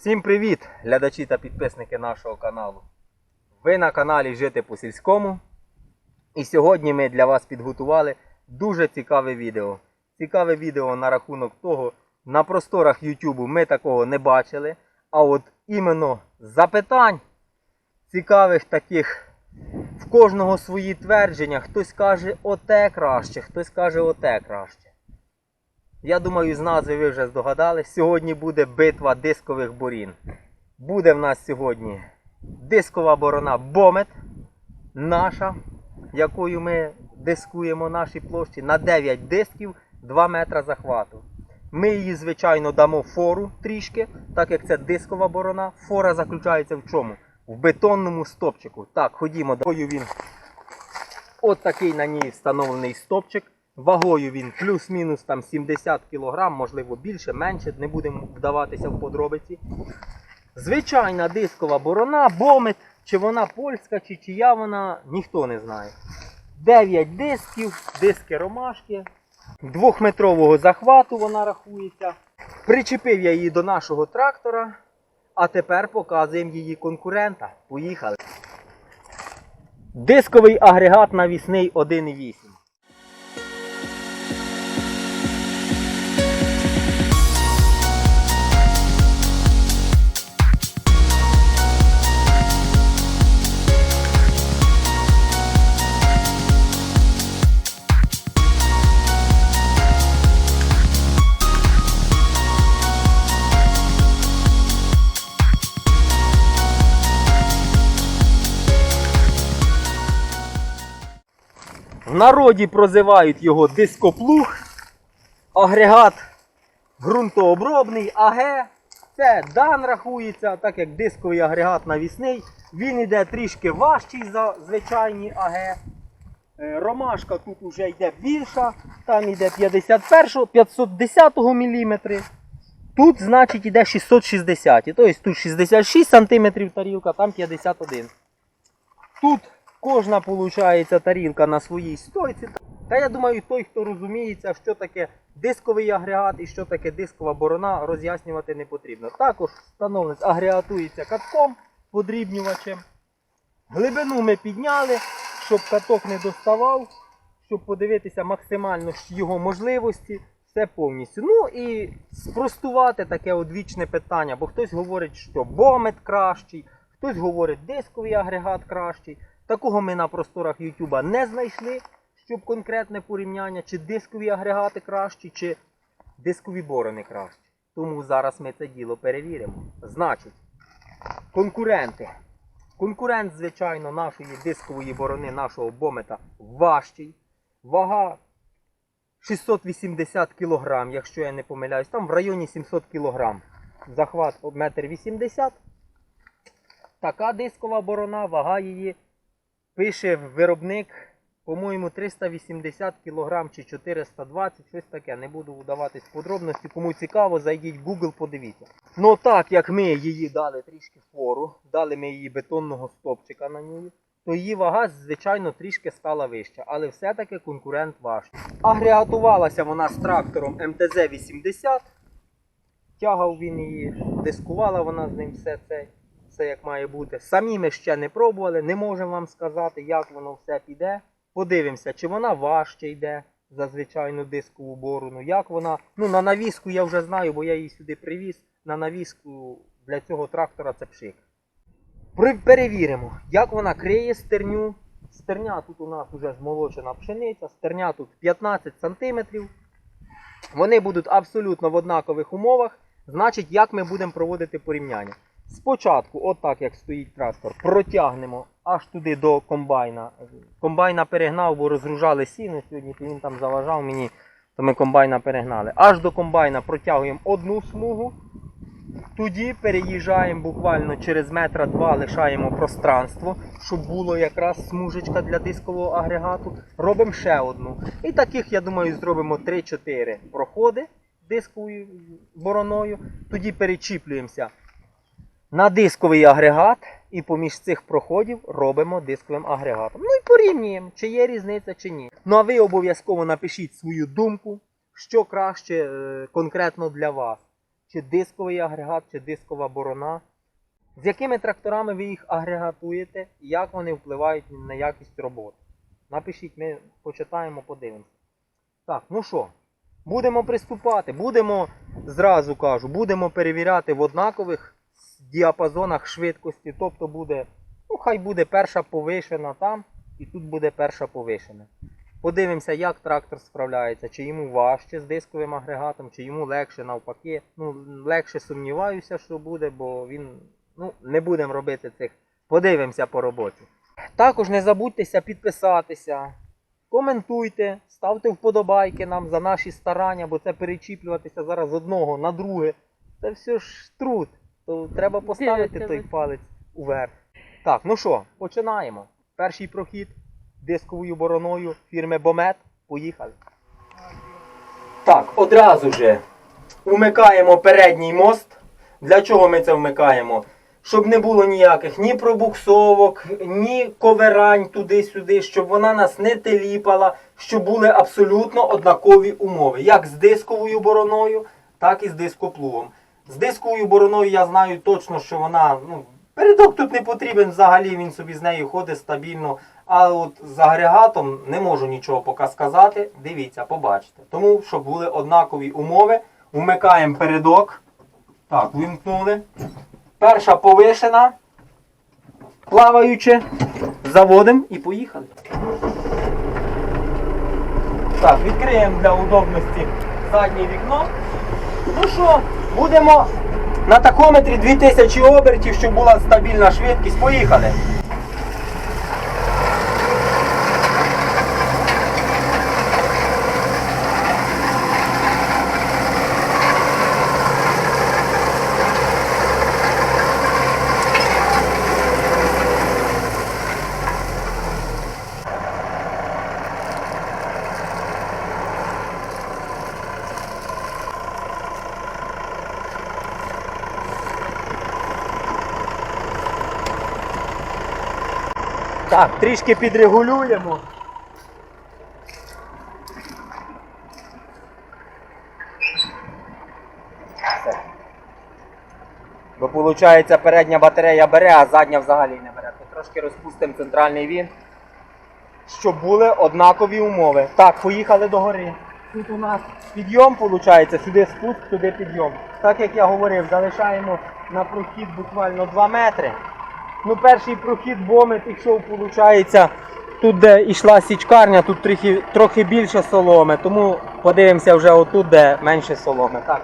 Всім привіт, глядачі та підписники нашого каналу. Ви на каналі Жити по сільському. І сьогодні ми для вас підготували дуже цікаве відео. Цікаве відео на рахунок того, на просторах YouTube ми такого не бачили. А от іменно запитань цікавих таких в кожного свої твердження. Хтось каже оте краще, хтось каже оте краще. Я думаю, з назви ви вже здогадались. Сьогодні буде битва дискових борін. Буде в нас сьогодні дискова борона Бомет, наша, якою ми дискуємо наші площі на 9 дисків 2 метра захвату. Ми її, звичайно, дамо фору трішки, так як це дискова борона. Фора заключається в чому? В бетонному стопчику. Так, ходімо, він. От такий на ній встановлений стопчик. Вагою він плюс-мінус там 70 кг, можливо більше, менше, не будемо вдаватися в подробиці. Звичайна дискова борона, бомет, чи вона польська, чи чия вона, ніхто не знає. 9 дисків, диски ромашки, двохметрового захвату вона рахується. Причепив я її до нашого трактора, а тепер показуємо її конкурента. Поїхали. Дисковий агрегат навісний 1.8. В народі прозивають його дископлуг, агрегат ґрунтообробний, АГ. Це дан рахується, так як дисковий агрегат навісний. Він йде трішки важчий за звичайні АГ. Е, Ромашка тут вже йде більша, там йде 51 510 мм. Тут, значить, йде 660. Тобто тут 66 см тарілка, там 51 Тут кожна виходить, тарілка на своїй стойці. Та я думаю, той, хто розуміється, що таке дисковий агрегат і що таке дискова борона, роз'яснювати не потрібно. Також встановленець агрегатується катком, подрібнювачем. Глибину ми підняли, щоб каток не доставав, щоб подивитися максимально його можливості. Все повністю. Ну і спростувати таке одвічне питання, бо хтось говорить, що бомет кращий, хтось говорить дисковий агрегат кращий. Такого ми на просторах Ютуба не знайшли, щоб конкретне порівняння, чи дискові агрегати кращі, чи дискові борони кращі. Тому зараз ми це діло перевіримо. Значить, конкуренти. Конкурент, звичайно, нашої дискової борони, нашого бомета важчий. Вага 680 кг, якщо я не помиляюсь, там в районі 700 кг. Захват 1,80 м. Така дискова борона, вага її пише виробник, по-моєму, 380 кг чи 420, щось таке. Не буду вдаватись в подробності. Кому цікаво, зайдіть в Google, подивіться. Ну так як ми її дали трішки фору, дали ми її бетонного стопчика на ній, то її вага, звичайно, трішки стала вища, але все-таки конкурент важчий. Агрегатувалася вона з трактором МТЗ-80. Тягав він її, дискувала вона з ним все це, все як має бути. Самі ми ще не пробували, не можемо вам сказати, як воно все піде. Подивимося, чи вона важче йде за звичайну дискову борону, як вона. Ну, на навіску я вже знаю, бо я її сюди привіз. На навіску для цього трактора це пшик. Перевіримо, як вона криє стерню. Стерня тут у нас вже змолочена пшениця, стерня тут 15 см. Вони будуть абсолютно в однакових умовах. Значить, як ми будемо проводити порівняння? Спочатку, отак як стоїть трактор, протягнемо аж туди до комбайна. Комбайна перегнав, бо розгружали сіно сьогодні, то він там заважав мені, то ми комбайна перегнали. Аж до комбайна протягуємо одну смугу. Тоді переїжджаємо буквально через метра два, лишаємо пространство, щоб було якраз смужечка для дискового агрегату. Робимо ще одну. І таких, я думаю, зробимо 3-4 проходи дисковою бороною. Тоді перечіплюємося на дисковий агрегат і поміж цих проходів робимо дисковим агрегатом. Ну і порівнюємо, чи є різниця, чи ні. Ну а ви обов'язково напишіть свою думку, що краще е, конкретно для вас. чи дисковий агрегат, чи дискова борона. З якими тракторами ви їх агрегатуєте і як вони впливають на якість роботи. Напишіть, ми почитаємо, подивимося. Так, ну що, будемо приступати, будемо, зразу кажу, будемо перевіряти в однакових діапазонах швидкості. Тобто буде, ну хай буде перша повишена там, і тут буде перша повишена. Подивимося, як трактор справляється, чи йому важче з дисковим агрегатом, чи йому легше навпаки. Ну, легше сумніваюся, що буде, бо він. Ну, не будемо робити цих. Подивимося по роботі. Також не забудьтеся підписатися, коментуйте, ставте вподобайки нам за наші старання, бо це перечіплюватися зараз з одного на друге. Це все ж труд. То треба поставити Дивіться, той ви- палець уверх. Так, ну що, починаємо. Перший прохід дисковою бороною фірми Бомет. Поїхали. Так, одразу же вмикаємо передній мост. Для чого ми це вмикаємо? Щоб не було ніяких ні пробуксовок, ні коверань туди-сюди, щоб вона нас не теліпала, щоб були абсолютно однакові умови. Як з дисковою бороною, так і з дископлугом. З дисковою бороною я знаю точно, що вона. ну, Передок тут не потрібен взагалі, він собі з нею ходить стабільно. А от з агрегатом не можу нічого поки сказати. Дивіться, побачите. Тому, щоб були однакові умови, вмикаємо передок. Так, вимкнули. Перша повишена. Плаваюче. Заводимо і поїхали. Так, відкриємо для удобності заднє вікно. Ну що, будемо на такометрі 2000 обертів, щоб була стабільна швидкість. Поїхали. Так, трішки підрегулюємо. Все. Бо виходить, передня батарея бере, а задня взагалі не бере. То трошки розпустимо центральний він, щоб були однакові умови. Так, поїхали до гори. Тут у нас підйом, виходить, сюди спуск, сюди підйом. Так як я говорив, залишаємо на прохід буквально 2 метри. Ну, перший прохід бомит йшов, виходить, тут, де йшла січкарня, тут трохи, трохи більше соломи, тому подивимося вже отут, де менше соломи. Так.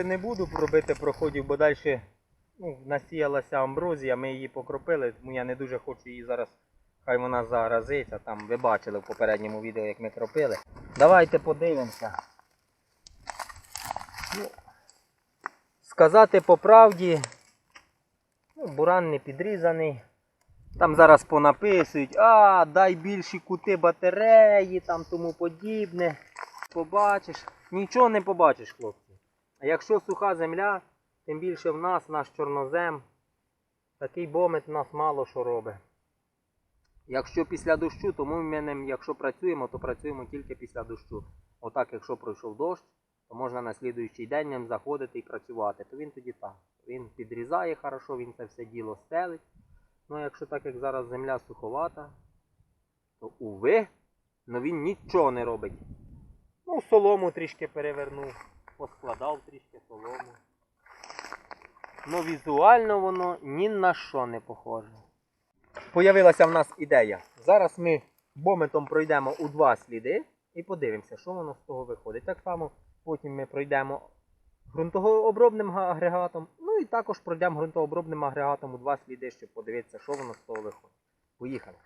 Більше не буду робити проходів, бо далі ну, насіялася амброзія, ми її покропили, тому я не дуже хочу її зараз, хай вона заразиться. Там ви бачили в попередньому відео, як ми кропили. Давайте подивимося. Ну, сказати по правді, ну, буран не підрізаний. Там зараз понаписують, а, дай більші кути батареї, там тому подібне. Побачиш. Нічого не побачиш, хлопці. А якщо суха земля, тим більше в нас, наш чорнозем, такий бомет нас мало що робить. Якщо після дощу, то ми мене, якщо працюємо, то працюємо тільки після дощу. Отак, якщо пройшов дощ, то можна на слідуючий день ним заходити і працювати. То він тоді так. Він підрізає хорошо, він це все діло стелить. Ну а якщо так як зараз земля суховата, то уви, ну він нічого не робить. Ну, солому трішки перевернув, поскладав трішки солому. Ну, візуально воно ні на що не похоже. Появилася в нас ідея. Зараз ми бометом пройдемо у два сліди і подивимося, що воно з того виходить. Так само потім ми пройдемо ґрунтообробним агрегатом, ну і також пройдемо ґрунтообробним агрегатом у два сліди, щоб подивитися, що воно з того виходить. Поїхали.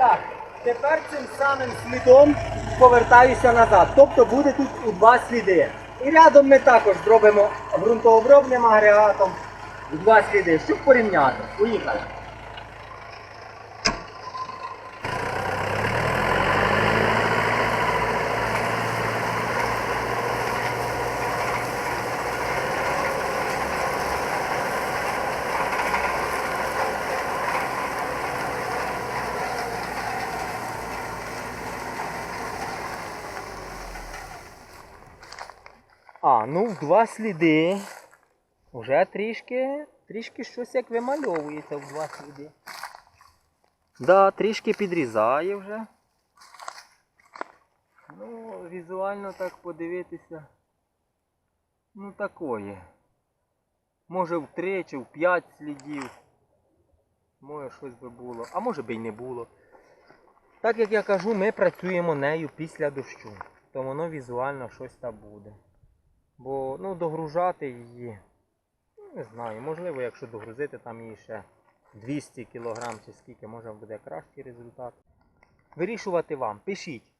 Так, тепер цим самим слідом повертаюся назад. Тобто буде тут у два сліди. І рядом ми також зробимо ґрунтообробним агрегатом у два сліди, щоб порівняти. Поїхали. Два сліди. Уже трішки, трішки щось як вимальовується в два сліди. Да, трішки підрізає вже. Ну, візуально так подивитися. Ну такої. Може в три чи в п'ять слідів. Може щось би було. А може би й не було. Так як я кажу, ми працюємо нею після дощу. То воно візуально щось там буде. Бо ну, догружати її, ну, не знаю, можливо, якщо догрузити там її ще 200 кг чи скільки, може буде кращий результат. Вирішувати вам, пишіть.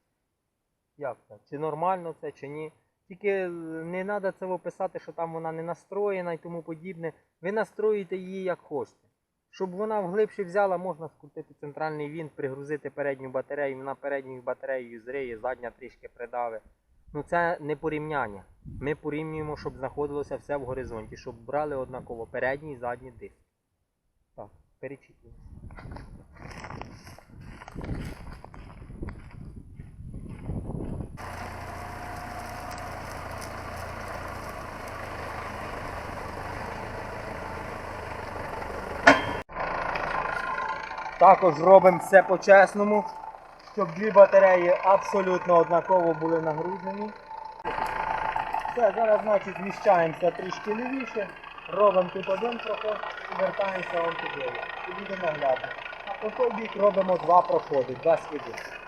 Як це? Чи нормально це, чи ні. Тільки е, не треба це описати, що там вона не настроєна і тому подібне. Ви настроїте її як хочете. Щоб вона вглибше взяла, можна скрутити центральний вінт, пригрузити передню батарею, вона передньою батареєю зриє, задня трішки придавить. Ну це не порівняння. Ми порівнюємо, щоб знаходилося все в горизонті, щоб брали однаково передній і задній диск. Так, перечитуємо. Також робимо все по-чесному, щоб дві батареї абсолютно однаково були нагружені. Все, зараз значить зміщаємося трішки лівіше, робимо тут один проход і вертаємося вон туди. І будемо наглядно. А по той бік робимо два проходи, два сліди.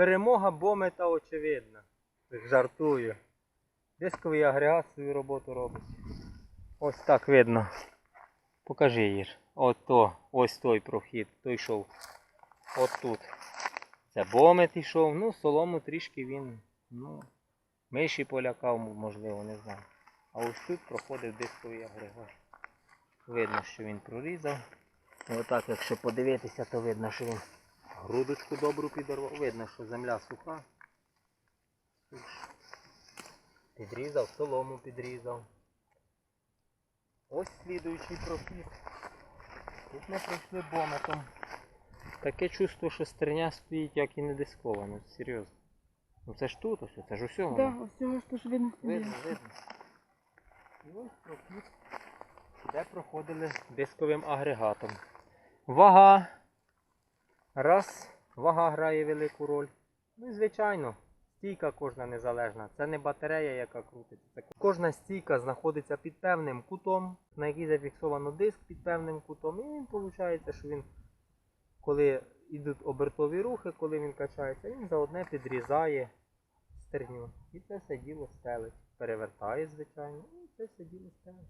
Перемога бомета очевидна. Жартую. Дисковий агрегат свою роботу робить. Ось так видно. Покажи Ір. Ото, ось той прохід, той йшов. От тут. Це бомет йшов, ну солому трішки він, ну, миші полякав, можливо, не знаю. А ось тут проходив дисковий агрегат. Видно, що він прорізав. І отак, якщо подивитися, то видно, що він грудочку добру підорвав. Видно, що земля суха. Підрізав, солому підрізав. Ось слідуючий прохід. Тут ми пройшли бометом. Таке чувство, що стерня стоїть, як і не дисковано, серйозно. Ну це ж тут ось, це ж усе воно. Да, ось цього ж видно. Видно, видно. І ось прохід, де проходили дисковим агрегатом. Вага Раз, вага грає велику роль. Ну і звичайно, стійка кожна незалежна. Це не батарея, яка крутиться. Кожна стійка знаходиться під певним кутом, на якій зафіксовано диск під певним кутом. І виходить, що він, коли йдуть обертові рухи, коли він качається, він за одне підрізає стерню. І це все діло стелить. Перевертає, звичайно, і це все діло стелить.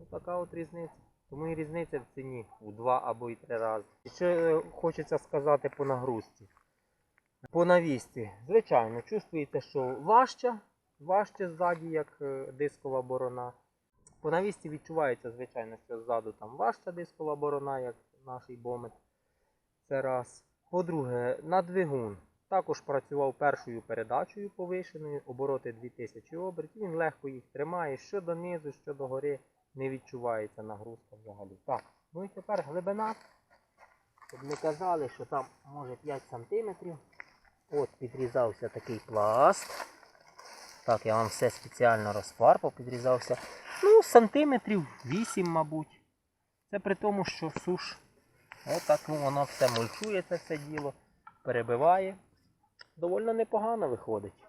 Ось така от різниця. Тому і різниця в ціні у два або і три рази. І ще е, хочеться сказати по нагрузці. По навісті. Звичайно, чувствуєте, що важче, важче ззаді, як е, дискова борона. По навісті відчувається, звичайно, що ззаду там важча дискова борона, як наш бомет. Це раз. По-друге, на двигун. Також працював першою передачею повишеною, обороти 2000 обертів. Він легко їх тримає, що донизу, що до гори не відчувається нагрузка взагалі. Так, ну і тепер глибина. Щоб не казали, що там може 5 см. От підрізався такий пласт. Так, я вам все спеціально розфарбав, підрізався. Ну, сантиметрів 8, мабуть. Це при тому, що суш. Отак ну, воно все мульчує це все діло, перебиває. Довольно непогано виходить.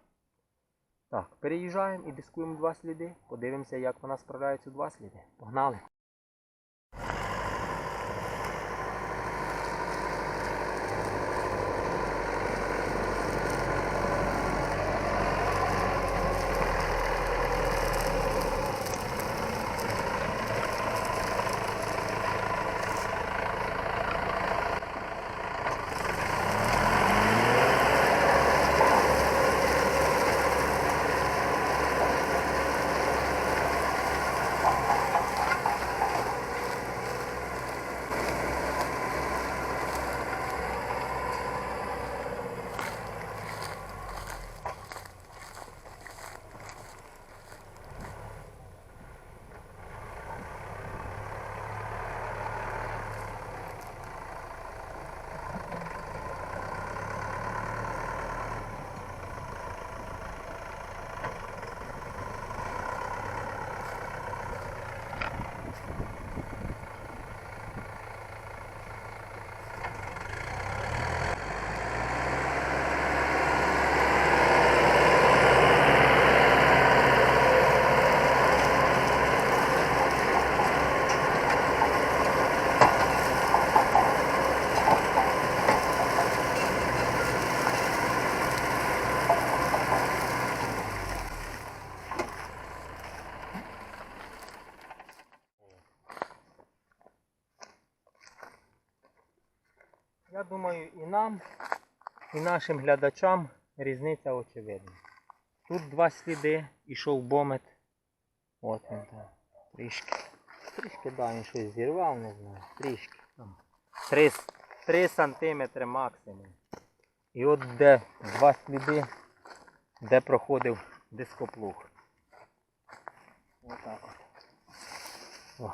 Так, переїжджаємо і дискуємо два сліди. Подивимося, як вона справляється у два сліди. Погнали! Я думаю, і нашим глядачам різниця очевидна. Тут два сліди, ішов бомет. От він там. Трішки. Трішки, да, він щось зірвав, не знаю. Трішки. Там. Три, с- три сантиметри максимум. І от де два сліди, де проходив дископлуг. Отак от. О.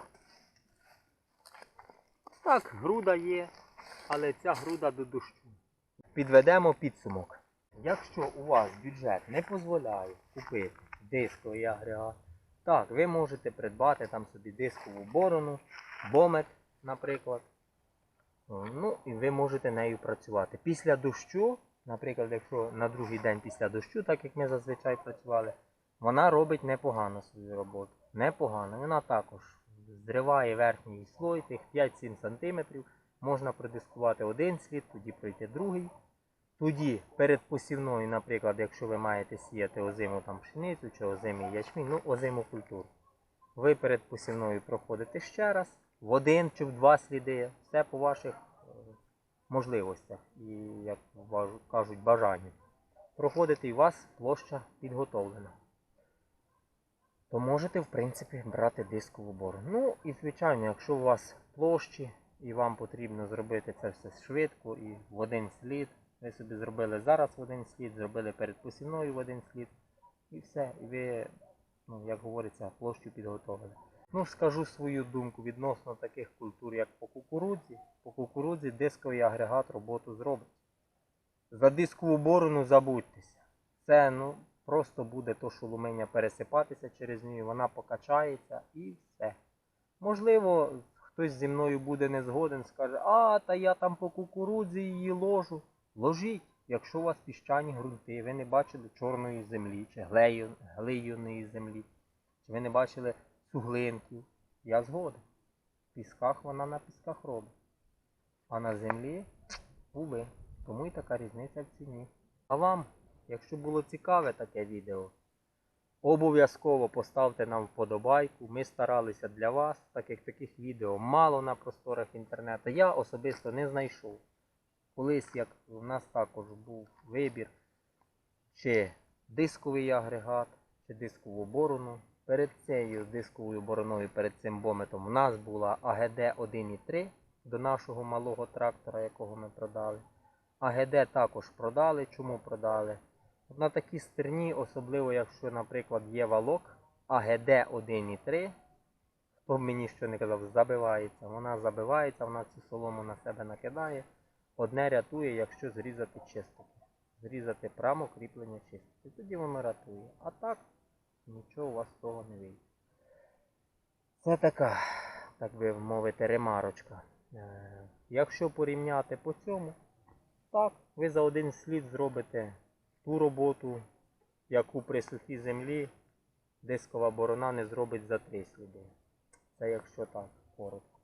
Так, груда є, але ця груда до дощу. Підведемо підсумок. Якщо у вас бюджет не дозволяє купити дисковий агрегат, так, ви можете придбати там собі дискову борону, бомет, наприклад. Ну, і ви можете нею працювати. Після дощу, наприклад, якщо на другий день після дощу, так як ми зазвичай працювали, вона робить непогано свою роботу. Непогано. Вона також зриває верхній слой, тих 5-7 см. Можна продискувати один слід, тоді пройти другий. Тоді перед посівною, наприклад, якщо ви маєте сіяти озиму там пшеницю чи озимий ячмінь, ну озиму культуру. Ви перед посівною проходите ще раз, в один чи в два сліди, все по ваших е, можливостях і, як кажуть, бажанню. Проходите і у вас площа підготовлена. То можете, в принципі, брати дискову бору. Ну і звичайно, якщо у вас площі і вам потрібно зробити це все швидко і в один слід, ви собі зробили зараз в один слід, зробили перед посівною в один слід, і все. І ви, ну, як говориться, площу підготовили. Ну, скажу свою думку відносно таких культур, як по кукурудзі. По кукурудзі дисковий агрегат роботу зробить. За дискову борону забудьтеся. Це ну, просто буде то шоломиня пересипатися через неї, вона покачається і все. Можливо, хтось зі мною буде не згоден, скаже, а, та я там по кукурудзі її ложу. Ложіть, якщо у вас піщані ґрунти, ви не бачили чорної землі чи глею, глиняної землі, чи ви не бачили суглинків. Я згоден. В пісках вона на пісках робить. А на землі були. Тому і така різниця в ціні. А вам, якщо було цікаве таке відео, обов'язково поставте нам вподобайку. Ми старалися для вас, так як таких відео мало на просторах інтернету. Я особисто не знайшов. Колись, як у нас також був вибір, чи дисковий агрегат, чи дискову борону. Перед цією дисковою бороною, перед цим бометом, у нас була АГД 1.3 до нашого малого трактора, якого ми продали. АГД також продали. Чому продали? На такій стерні, особливо якщо, наприклад, є валок АГД 1.3, хто мені що не казав, забивається. Вона забивається, вона цю солому на себе накидає. Одне рятує, якщо зрізати чистити. Зрізати прямо кріплення чистити. Тоді воно рятує. А так, нічого у вас того не вийде. Це така, так би мовити, ремарочка. Е, Якщо порівняти по цьому, так, ви за один слід зробите ту роботу, яку при сухій землі дискова борона не зробить за три сліди. Це якщо так, коротко.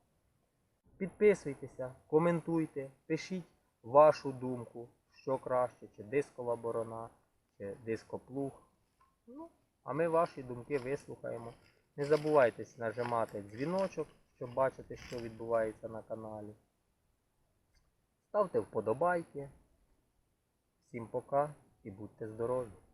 Підписуйтеся, коментуйте, пишіть вашу думку, що краще, чи дискова борона, чи дископлуг. Ну, а ми ваші думки вислухаємо. Не забувайте нажимати дзвіночок, щоб бачити, що відбувається на каналі. Ставте вподобайки. Всім пока і будьте здорові!